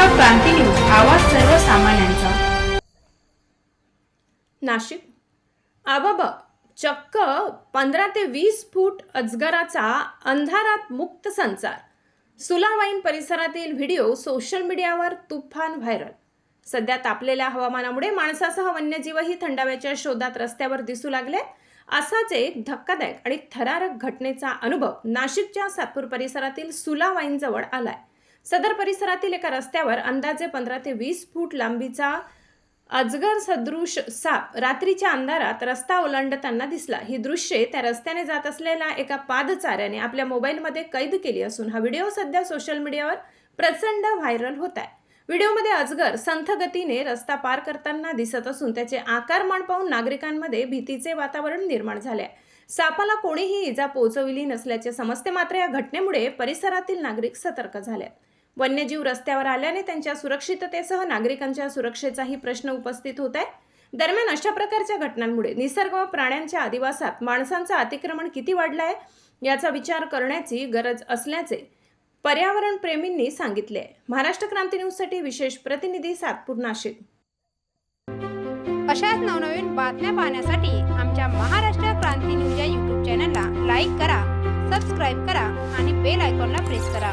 क्रांती news आवाज सर्वसामान्यांचा. नाशिक. आबाबा चक्क पंधरा ते वीस फूट अजगराचा अंधारात मुक्त संचार सुलावाईन परिसरातील व्हिडिओ सोशल मीडियावर तुफान व्हायरल. सध्या तापलेल्या हवामानामुळे माणसासह वन्यजीवही थंडाव्याच्या शोधात रस्त्यावर दिसू लागले. असाच एक धक्कादायक आणि थरारक घटनेचा अनुभव नाशिकच्या सातपूर परिसरातील सुलावाईनजवळ आलाय. सदर परिसरातील एका रस्त्यावर अंदाजे पंधरा ते वीस फूट लांबीचा अजगर सदृश साप रात्रीच्या अंधारात रस्ता ओलांडताना दिसला ही दृश्ये त्या रस्त्याने जात असलेल्या एका पादचाऱ्याने आपल्या मोबाईलमध्ये कैद केली असून हा व्हिडिओ सध्या सोशल मीडियावर प्रचंड व्हायरल होत आहे व्हिडिओमध्ये अजगर संथ गतीने रस्ता पार करताना दिसत असून त्याचे आकारमान पाहून नागरिकांमध्ये भीतीचे वातावरण निर्माण झाले आहे. सापाला कोणीही इजा पोहोचविली नसल्याचे समजते मात्र या घटनेमुळे परिसरातील नागरिक सतर्क झाले आहेत. वन्यजीव रस्त्यावर आल्याने त्यांच्या सुरक्षिततेसह नागरिकांच्या सुरक्षेचाही प्रश्न उपस्थित होत आहे. दरम्यान अशा प्रकारच्या घटनांमुळे निसर्ग व प्राण्यांच्या अधिवासात माणसांचं अतिक्रमण किती वाढलं आहे याचा विचार करण्याची गरज असल्याचे पर्यावरण प्रेमींनी सांगितले आहे. महाराष्ट्र क्रांती न्यूजसाठी विशेष प्रतिनिधी सातपूर नाशिक. अशाच नवनवीन बातम्या पाहण्यासाठी आमच्या महाराष्ट्र क्रांती न्यूज या यूट्यूब चॅनलला लाईक करा सबस्क्राईब करा आणि बेल आयकॉनला प्रेस करा.